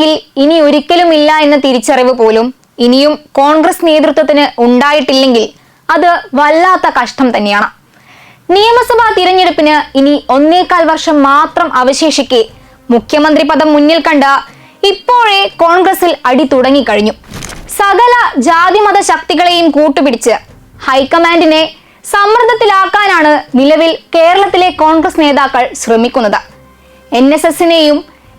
അല്ലെങ്കിൽ ഇനി ഒരിക്കലും ഇല്ല എന്ന തിരിച്ചറിവ് പോലും ഇനിയും കോൺഗ്രസ് നേതൃത്വത്തിന് ഉണ്ടായിട്ടില്ലെങ്കിൽ അത് വല്ലാത്ത കഷ്ടം തന്നെയാണ്. നിയമസഭാ തിരഞ്ഞെടുപ്പിന് ഇനി ഒന്നേകാൽ വർഷം മാത്രം അവശേഷിക്കെ മുഖ്യമന്ത്രി പദം മുന്നിൽ കണ്ട് ഇപ്പോഴേ കോൺഗ്രസിൽ അടി തുടങ്ങിക്കഴിഞ്ഞു സകല ജാതിമത ശക്തികളെയും കൂട്ടുപിടിച്ച് ഹൈക്കമാൻഡിനെ സമ്മർദ്ദത്തിലാക്കാനാണ് നിലവിൽ കേരളത്തിലെ കോൺഗ്രസ് നേതാക്കൾ ശ്രമിക്കുന്നത്. എൻ എസ് എസിനെയും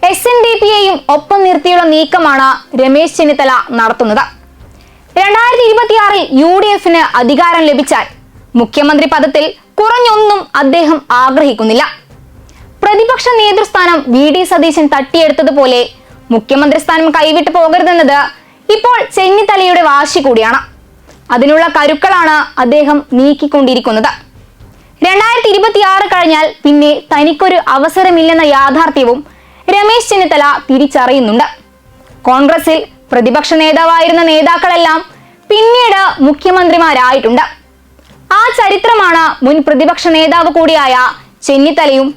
എസ് എൻ ഡി പിയെയും ഒപ്പം നിർത്തിയുള്ള നീക്കമാണ് രമേശ് ചെന്നിത്തല നടത്തുന്നത്. രണ്ടായിരത്തി ഇരുപത്തിയാറിൽ യു ഡി എഫിന് അധികാരം ലഭിച്ചാൽ മുഖ്യമന്ത്രി പദത്തിൽ കുറഞ്ഞൊന്നും അദ്ദേഹം ആഗ്രഹിക്കുന്നില്ല. പ്രതിപക്ഷ നേതൃസ്ഥാനം വി ഡി സതീശൻ തട്ടിയെടുത്തതുപോലെ മുഖ്യമന്ത്രി സ്ഥാനം കൈവിട്ടു പോകരുതെന്നത് ഇപ്പോൾ ചെന്നിത്തലയുടെ വാശി കൂടിയാണ്. അതിനുള്ള കരുക്കളാണ് അദ്ദേഹം നീക്കിക്കൊണ്ടിരിക്കുന്നത്. രണ്ടായിരത്തി ഇരുപത്തിയാറ് കഴിഞ്ഞാൽ പിന്നെ തനിക്കൊരു അവസരമില്ലെന്ന യാഥാർത്ഥ്യവും രമേശ് ചെന്നിത്തല തിരിച്ചറിയുന്നുണ്ട്. കോൺഗ്രസിൽ പ്രതിപക്ഷ നേതാവായിരുന്ന നേതാക്കളെല്ലാം പിന്നീട് മുഖ്യമന്ത്രിമാരായിട്ടുണ്ട്. ആ ചരിത്രമാണ് മുൻ പ്രതിപക്ഷ നേതാവ് കൂടിയായ ചെന്നിത്തലയും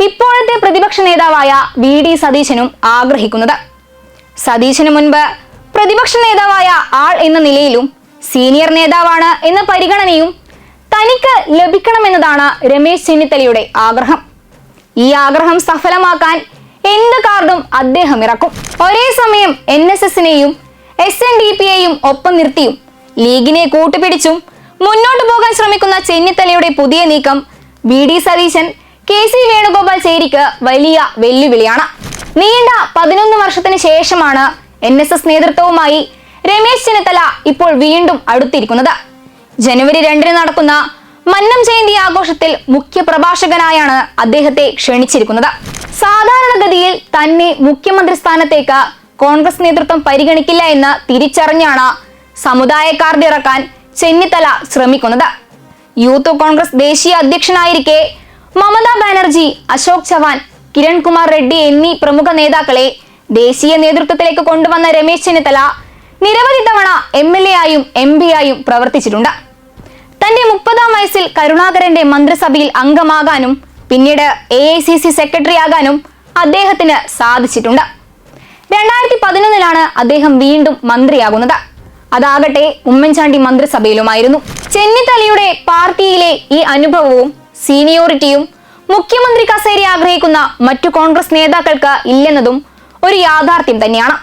ഇപ്പോഴത്തെ പ്രതിപക്ഷ നേതാവായ വി ഡി സതീശനും ആഗ്രഹിക്കുന്നത്. സതീശന് മുൻപ് പ്രതിപക്ഷ നേതാവായ ആൾ എന്ന നിലയിലും സീനിയർ നേതാവാണ് എന്ന പരിഗണനയും തനിക്ക് ലഭിക്കണമെന്നതാണ് രമേശ് ചെന്നിത്തലയുടെ ആഗ്രഹം. ഈ ആഗ്രഹം സഫലമാക്കാൻ എന്ത് കാർഡും അദ്ദേഹം ഇറക്കും. ഒരേ സമയം എൻ എസ് എസിനെയും എസ് എൻ ഡി പിയെയും ഒപ്പം നിർത്തിയും. ലീഗിനെ കൂട്ടുപിടിച്ചും മുന്നോട്ടു പോകാൻ ശ്രമിക്കുന്ന ചെന്നിത്തലയുടെ പുതിയ നീക്കം V D Satheesan K C Venugopal ചേരിക്ക് വലിയ വെല്ലുവിളിയാണ്. നീണ്ട പതിനൊന്ന് വർഷത്തിന് ശേഷമാണ് എൻ എസ് എസ് നേതൃത്വവുമായി രമേശ് ചെന്നിത്തല ഇപ്പോൾ വീണ്ടും അടുത്തിരിക്കുന്നത്. ജനുവരി രണ്ടിന് നടക്കുന്ന മന്നം ജയന്തി ആഘോഷത്തിൽ മുഖ്യ പ്രഭാഷകനായാണ് അദ്ദേഹത്തെ ക്ഷണിച്ചിരിക്കുന്നത്. സാധാരണഗതിയിൽ തന്നെ മുഖ്യമന്ത്രി സ്ഥാനത്തേക്ക് കോൺഗ്രസ് നേതൃത്വം പരിഗണിക്കില്ല എന്ന് തിരിച്ചറിഞ്ഞാണ് സമുദായക്കാർഡ് ഇറക്കാൻ ചെന്നിത്തല ശ്രമിക്കുന്നത്. യൂത്ത് കോൺഗ്രസ് ദേശീയ അധ്യക്ഷനായിരിക്കെ മമതാ ബാനർജി അശോക് ചവാൻ കിരൺകുമാർ റെഡ്ഡി എന്നീ പ്രമുഖ നേതാക്കളെ ദേശീയ നേതൃത്വത്തിലേക്ക് കൊണ്ടുവന്ന രമേശ് ചെന്നിത്തല നിരവധി തവണ എം എൽ എ ആയും എം പി ആയും പ്രവർത്തിച്ചിട്ടുണ്ട്. തന്റെ മുപ്പതാം വയസ്സിൽ കരുണാകരന്റെ മന്ത്രിസഭയിൽ അംഗമാകാനും പിന്നീട് A I C C secretary ആകാനും അദ്ദേഹത്തിന് സാധിച്ചിട്ടുണ്ട്. രണ്ടായിരത്തി പതിനൊന്നിലാണ് അദ്ദേഹം വീണ്ടും മന്ത്രിയാകുന്നത്. അതാകട്ടെ ഉമ്മൻചാണ്ടി മന്ത്രിസഭയിലുമായിരുന്നു. ചെന്നിത്തലയുടെ പാർട്ടിയിലെ ഈ അനുഭവവും സീനിയോറിറ്റിയും മുഖ്യമന്ത്രി കസേരി ആഗ്രഹിക്കുന്ന മറ്റു കോൺഗ്രസ് നേതാക്കൾക്ക് ഇല്ലെന്നതും ഒരു യാഥാർത്ഥ്യം തന്നെയാണ്.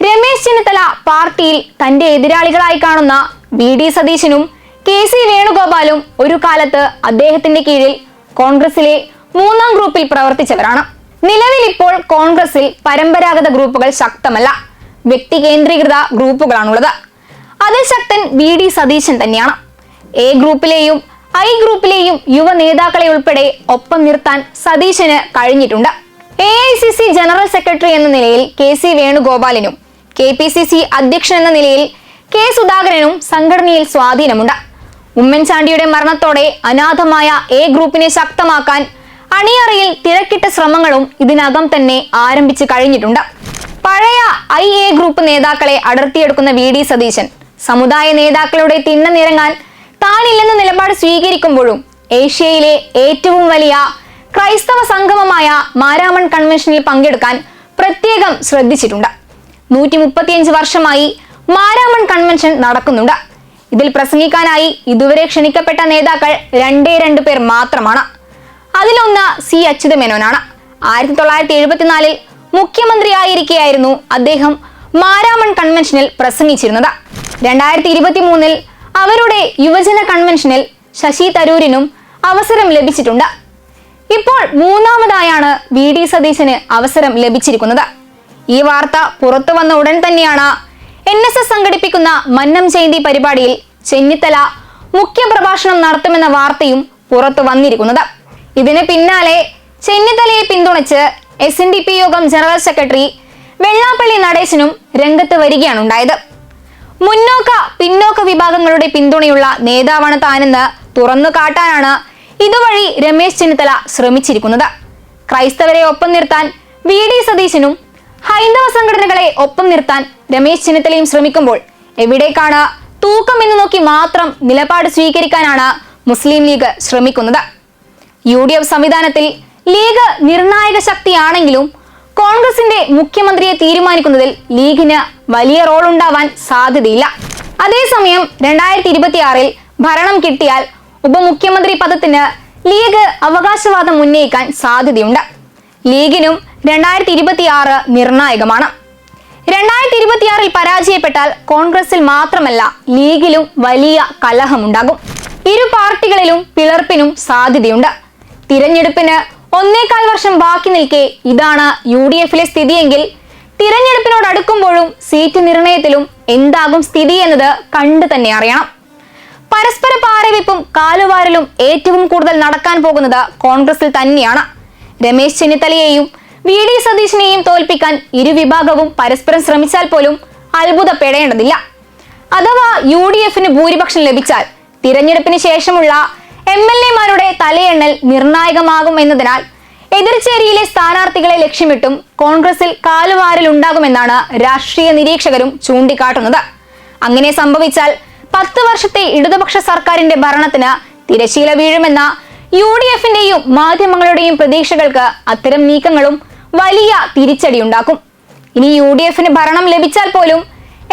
രമേശ് ചെന്നിത്തല പാർട്ടിയിൽ തന്റെ എതിരാളികളായി കാണുന്ന വി ഡി സതീശനും കെ സി വേണുഗോപാലും ഒരു കാലത്ത് അദ്ദേഹത്തിന്റെ കീഴിൽ കോൺഗ്രസിലെ മൂന്നാം ഗ്രൂപ്പിൽ പ്രവർത്തിച്ചവരാണ്. നിലവിൽ ഇപ്പോൾ കോൺഗ്രസിൽ പരമ്പരാഗത ഗ്രൂപ്പുകൾ ശക്തമല്ല. വ്യക്തി കേന്ദ്രീകൃത ഗ്രൂപ്പുകളാണുള്ളത്. അതിൽ ശക്തൻ വി ഡി സതീശൻ തന്നെയാണ്. എ ഗ്രൂപ്പിലെയും ഐ ഗ്രൂപ്പിലെയും യുവ നേതാക്കളെ ഉൾപ്പെടെ ഒപ്പം നിർത്താൻ സതീശന് കഴിഞ്ഞിട്ടുണ്ട്. A I C C general secretary എന്ന നിലയിൽ കെ സി വേണുഗോപാലിനും കെ പി സി സി അധ്യക്ഷൻ എന്ന നിലയിൽ കെ സുധാകരനും സംഘടനയിൽ സ്വാധീനമുണ്ട്. ഉമ്മൻചാണ്ടിയുടെ മരണത്തോടെ അനാഥമായ എ ഗ്രൂപ്പിനെ ശക്തമാക്കാൻ അണിയറയിൽ തിരക്കിട്ട ശ്രമങ്ങളും ഇതിനകം തന്നെ ആരംഭിച്ചു കഴിഞ്ഞിട്ടുണ്ട്. പഴയ ഐ എ ഗ്രൂപ്പ് നേതാക്കളെ അടർത്തിയെടുക്കുന്ന വി ഡി സതീശൻ സമുദായ നേതാക്കളുടെ തിണ്ണനിറങ്ങാൻ താനില്ലെന്ന നിലപാട് സ്വീകരിക്കുമ്പോഴും ഏഷ്യയിലെ ഏറ്റവും വലിയ ക്രൈസ്തവ സംഗമമായ മാരാമൺ കൺവെൻഷനിൽ പങ്കെടുക്കാൻ പ്രത്യേകം ശ്രദ്ധിച്ചിട്ടുണ്ട്. നൂറ്റി വർഷമായി മാരാമൺ കൺവെൻഷൻ നടക്കുന്നുണ്ട്. ഇതിൽ പ്രസംഗിക്കാനായി ഇതുവരെ ക്ഷണിക്കപ്പെട്ട നേതാക്കൾ രണ്ടേ രണ്ട് പേർ മാത്രമാണ്. അതിലൊന്ന് സി അച്യുതമേനോനാണ് ആയിരത്തി തൊള്ളായിരത്തി എഴുപത്തിനാലിൽ മുഖ്യമന്ത്രിയായിരിക്കെയായിരുന്നു അദ്ദേഹം മാരാമൺ കൺവെൻഷനിൽ പ്രസംഗിച്ചിരുന്നത്. രണ്ടായിരത്തി ഇരുപത്തി മൂന്നിൽ അവരുടെ യുവജന കൺവെൻഷനിൽ ശശി തരൂരിനും അവസരം ലഭിച്ചിട്ടുണ്ട്. ഇപ്പോൾ മൂന്നാമതായാണ് വി ഡി സതീശന് അവസരം ലഭിച്ചിരിക്കുന്നത്. ഈ വാർത്ത പുറത്തു വന്ന ഉടൻ തന്നെയാണ് എൻ എസ് എസ് സംഘടിപ്പിക്കുന്ന മന്നം ജയന്തി പരിപാടിയിൽ ചെന്നിത്തല മുഖ്യ പ്രഭാഷണം നടത്തുമെന്ന വാർത്തയും പുറത്തു വന്നിരിക്കുന്നത്. ഇതിന് പിന്നാലെ ചെന്നിത്തലയെ പിന്തുണച്ച് S N D P Yogam general secretary Vellappally നടേശനും രംഗത്ത് വരികയാണ് ഉണ്ടായത്. മുന്നോക്ക പിന്നോക്ക വിഭാഗങ്ങളുടെ പിന്തുണയുള്ള നേതാവാണ് താനെന്ന് തുറന്നു കാട്ടാനാണ് ഇതുവഴി രമേശ് ചെന്നിത്തല ശ്രമിച്ചിരിക്കുന്നത്. ക്രൈസ്തവരെ ഒപ്പം നിർത്താൻ വി. ഡി. സതീശനും ഹൈന്ദവ സംഘടനകളെ ഒപ്പം നിർത്താൻ രമേശ് ചെന്നിത്തലയും ശ്രമിക്കുമ്പോൾ എവിടേക്കാണ് തൂക്കം എന്ന് നോക്കി മാത്രം നിലപാട് സ്വീകരിക്കാനാണ് മുസ്ലിം ലീഗ് ശ്രമിക്കുന്നത്? യു ഡി എഫ് സംവിധാനത്തിൽ ലീഗ് നിർണായക ശക്തിയാണെങ്കിലും കോൺഗ്രസിന്റെ മുഖ്യമന്ത്രിയെ തീരുമാനിക്കുന്നതിൽ ലീഗിന് വലിയ റോൾ ഉണ്ടാവാൻ സാധ്യതയില്ല. അതേസമയം രണ്ടായിരത്തി ഇരുപത്തിയാറിൽ ഭരണം കിട്ടിയാൽ ഉപമുഖ്യമന്ത്രി പദത്തിന് ലീഗ് അവകാശവാദം ഉന്നയിക്കാൻ സാധ്യതയുണ്ട്. ലീഗിനും രണ്ടായിരത്തി ഇരുപത്തിയാറ് നിർണായകമാണ്. രണ്ടായിരത്തി ഇരുപത്തിയാറിൽ പരാജയപ്പെട്ടാൽ കോൺഗ്രസിൽ മാത്രമല്ല ലീഗിലും വലിയ കലഹമുണ്ടാകും. ഇരു പാർട്ടികളിലും പിളർപ്പിനും സാധ്യതയുണ്ട്. തിരഞ്ഞെടുപ്പിന് ഒന്നേകാൽ വർഷം ബാക്കി നിൽക്കെ ഇതാണ് യു ഡി എഫിലെ സ്ഥിതിയെങ്കിൽ തിരഞ്ഞെടുപ്പിനോടടുക്കുമ്പോഴും സീറ്റ് നിർണയത്തിലും എന്താകും സ്ഥിതി എന്നത് കണ്ടു തന്നെ അറിയണം. പരസ്പര പാരവെപ്പും കാലുവാരലും ഏറ്റവും കൂടുതൽ നടക്കാൻ പോകുന്നത് കോൺഗ്രസിൽ തന്നെയാണ്. രമേശ് ചെന്നിത്തലയെയും വി ഡി സതീഷിനെയും തോൽപ്പിക്കാൻ ഇരുവിഭാഗവും പരസ്പരം ശ്രമിച്ചാൽ പോലും അത്ഭുതപ്പെടേണ്ടതില്ല. അഥവാ യു ഡി എഫിന് ഭൂരിപക്ഷം ലഭിച്ചാൽ തിരഞ്ഞെടുപ്പിന് ശേഷമുള്ള എം എൽ എമാരുടെ തലയെണ്ണൽ നിർണായകമാകും എന്നതിനാൽ എതിർചേരിയിലെ സ്ഥാനാർത്ഥികളെ ലക്ഷ്യമിട്ടും കോൺഗ്രസിൽ കാലുവാരൽ ഉണ്ടാകുമെന്നാണ് രാഷ്ട്രീയ നിരീക്ഷകരും ചൂണ്ടിക്കാട്ടുന്നത്. അങ്ങനെ സംഭവിച്ചാൽ പത്ത് വർഷത്തെ ഇടതുപക്ഷ സർക്കാരിന്റെ ഭരണത്തിന് തിരശീല വീഴുമെന്ന യു ഡി എഫിന്റെയും മാധ്യമങ്ങളുടെയും പ്രതീക്ഷകൾക്ക് അത്തരം നീക്കങ്ങളും വലിയ തിരിച്ചടിയുണ്ടാക്കും. ഇനി യു ഡി എഫിന് ഭരണം ലഭിച്ചാൽ പോലും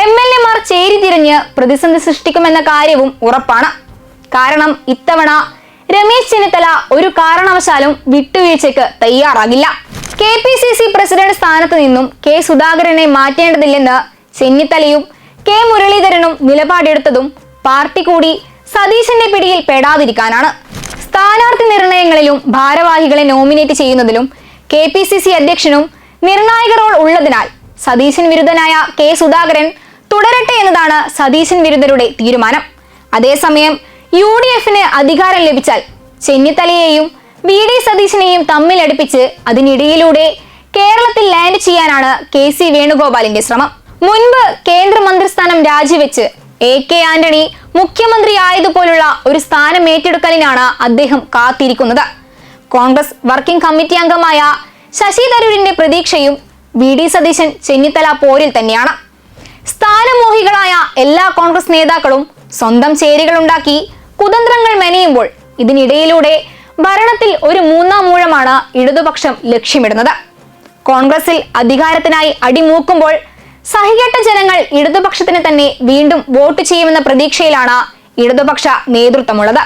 എം എൽ എമാർ ചേരിതിരിഞ്ഞ് പ്രതിസന്ധി സൃഷ്ടിക്കുമെന്ന കാര്യവും ഉറപ്പാണ്. കാരണം ഇത്തവണ രമേശ് ചെന്നിത്തല ഒരു കാരണവശാലും വിട്ടുവീഴ്ചയ്ക്ക് തയ്യാറാകില്ല. K P C C president സ്ഥാനത്ത് നിന്നും കെ സുധാകരനെ മാറ്റേണ്ടതില്ലെന്ന് ചെന്നിത്തലയും കെ മുരളീധരനും നിലപാടെടുത്തതും പാർട്ടി കൂടി സതീശന്റെ പിടിയിൽ പെടാതിരിക്കാനാണ്. സ്ഥാനാർത്ഥി നിർണയങ്ങളിലും ഭാരവാഹികളെ നോമിനേറ്റ് ചെയ്യുന്നതിലും കെ പി സി സി അധ്യക്ഷനും നിർണായക റോൾ ഉള്ളതിനാൽ സതീശൻ വിരുദ്ധനായ കെ സുധാകരൻ തുടരട്ടെ എന്നതാണ് സതീശൻ വിരുദ്ധരുടെ തീരുമാനം. അതേസമയം യു ഡി എഫിന് അധികാരം ലഭിച്ചാൽ ചെന്നിത്തലയെയും വി ഡി സതീശനെയും തമ്മിലടുപ്പിച്ച് അതിനിടയിലൂടെ കേരളത്തിൽ ലാൻഡ് ചെയ്യാനാണ് കെ സി വേണുഗോപാലിന്റെ ശ്രമം. മുൻപ് കേന്ദ്രമന്ത്രിസ്ഥാനം രാജിവെച്ച് എ കെ ആന്റണി മുഖ്യമന്ത്രി ആയതുപോലുള്ള ഒരു സ്ഥാനം ഏറ്റെടുക്കലിനാണ് അദ്ദേഹം കാത്തിരിക്കുന്നത്. കോൺഗ്രസ് വർക്കിംഗ് കമ്മിറ്റി അംഗമായ ശശി തരൂരിന്റെ പ്രതീക്ഷയും വി ഡി സതീശൻ ചെന്നിത്തല പോരിൽ തന്നെയാണ്. സ്ഥാനമോഹികളായ എല്ലാ കോൺഗ്രസ് നേതാക്കളും സ്വന്തം ചേരികളുണ്ടാക്കി കുതന്ത്രങ്ങൾ മെനയുമ്പോൾ ഇതിനിടയിലൂടെ ഭരണത്തിൽ ഒരു മൂന്നാം മൂഴമാണ് ഇടതുപക്ഷം ലക്ഷ്യമിടുന്നത്. കോൺഗ്രസിൽ അധികാരത്തിനായി അടിമൂക്കുമ്പോൾ സഹികെട്ട ജനങ്ങൾ ഇടതുപക്ഷത്തിന് തന്നെ വീണ്ടും വോട്ട് ചെയ്യുമെന്ന പ്രതീക്ഷയിലാണ് ഇടതുപക്ഷ നേതൃത്വമുള്ളത്.